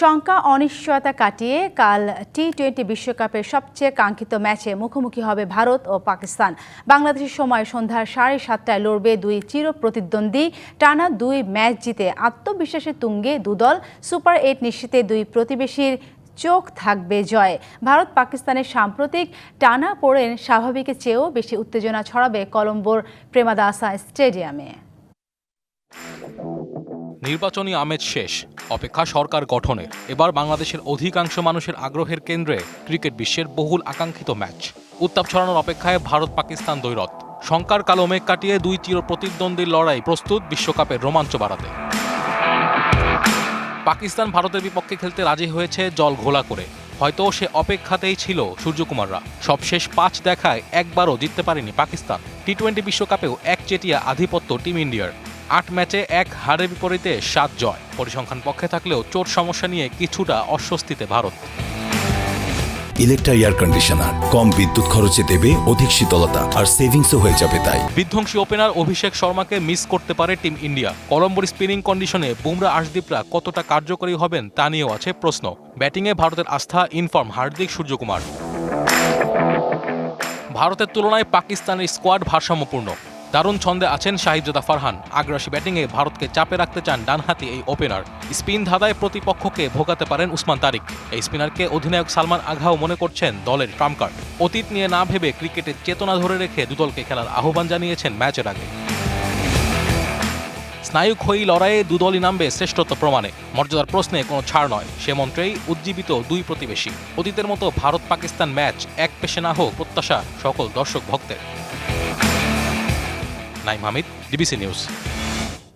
শঙ্কা, অনিশ্চয়তা কাটিয়ে কাল টি টোয়েন্টি বিশ্বকাপের সবচেয়ে কাঙ্ক্ষিত ম্যাচে মুখোমুখি হবে ভারত ও পাকিস্তান। বাংলাদেশের সময় সন্ধ্যা সাড়ে সাতটায় লড়বে দুই চির প্রতিদ্বন্দ্বী টানা দুই ম্যাচ জিতে আত্মবিশ্বাসের তুঙ্গে দুদল সুপার এইট নিশ্চিতে দুই প্রতিবেশীর চোখ থাকবে জয়। ভারত পাকিস্তানের সাম্প্রতিক টানা পড়েন স্বাভাবিকের চেয়েও বেশি উত্তেজনা ছড়াবে কলম্বোর প্রেমাদাসা স্টেডিয়ামে। নির্বাচনী আমেজ শেষ, অপেক্ষা সরকার গঠনের এবার বাংলাদেশের অধিকাংশ মানুষের আগ্রহের কেন্দ্রে ক্রিকেট বিশ্বের বহুল আকাঙ্ক্ষিত ম্যাচ। উত্তাপ ছড়ানোর অপেক্ষায় ভারত পাকিস্তান দৈরত শঙ্কার কালো মেঘ কাটিয়ে দুই চির প্রতিদ্বন্দ্বীর লড়াই প্রস্তুত বিশ্বকাপের রোমাঞ্চ বাড়াতে। পাকিস্তান ভারতের বিপক্ষে খেলতে রাজি হয়েছে জল ঘোলা করে। হয়তো সে অপেক্ষাতেই ছিল সূর্যকুমাররা। সবশেষ পাঁচ দেখায় একবারও জিততে পারেনি পাকিস্তান। টি টোয়েন্টি বিশ্বকাপেও একচেটিয়া আধিপত্য টিম ইন্ডিয়ার। আট ম্যাচে এক হারের বিপরীতে সাত জয়। পরিসংখ্যান পক্ষে থাকলেও চোট সমস্যা নিয়ে কিছুটা অস্বস্তিতে ভারত। ইলেকট্রা এয়ার কন্ডিশনার কম বিদ্যুৎ খরচে দেবে অধিক শীতলতা আর সেভিংসও হয়ে যাবে তাই। বিধ্বংসী ওপেনার অভিষেক শর্মাকে মিস করতে পারে টিম ইন্ডিয়া কলম্বোর স্পিনিং কন্ডিশনে বুমরা আশদীপরা কতটা কার্যকরী হবেন তা নিয়েও আছে প্রশ্ন। ব্যাটিংয়ে ভারতের আস্থা ইনফর্ম হার্দিক সূর্যকুমার। ভারতের তুলনায় পাকিস্তানের স্কোয়াড ভারসাম্যপূর্ণ। দারুণ ছন্দে আছেন শাহিবজাদা ফারহান। আগ্রাসী ব্যাটিংয়ে ভারতকে চাপে রাখতে চান ডানহাতি এই ওপেনার। স্পিন ধাঁধায় প্রতিপক্ষকে ভোগাতে পারেন উসমান তারিক। এই স্পিনারকে অধিনায়ক সালমান আঘাও মনে করছেন দলের ট্রাম্পকার্ড অতীত নিয়ে না ভেবে ক্রিকেটের চেতনা ধরে রেখে দুদলকে খেলার আহ্বান জানিয়েছেন ম্যাচের আগে। স্নায়ুক্ষয়ী লড়াইয়ে দুদলই নামবে শ্রেষ্ঠত্ব প্রমাণে। মর্যাদার প্রশ্নে কোনো ছাড় নয়। সে মন্ত্রেই উজ্জীবিত দুই প্রতিবেশী। অতীতের মতো ভারত পাকিস্তান ম্যাচ এক পেশে না হোক প্রত্যাশা সকল দর্শক ভক্তের নাইম হামিদ ডিবিসি নিউজ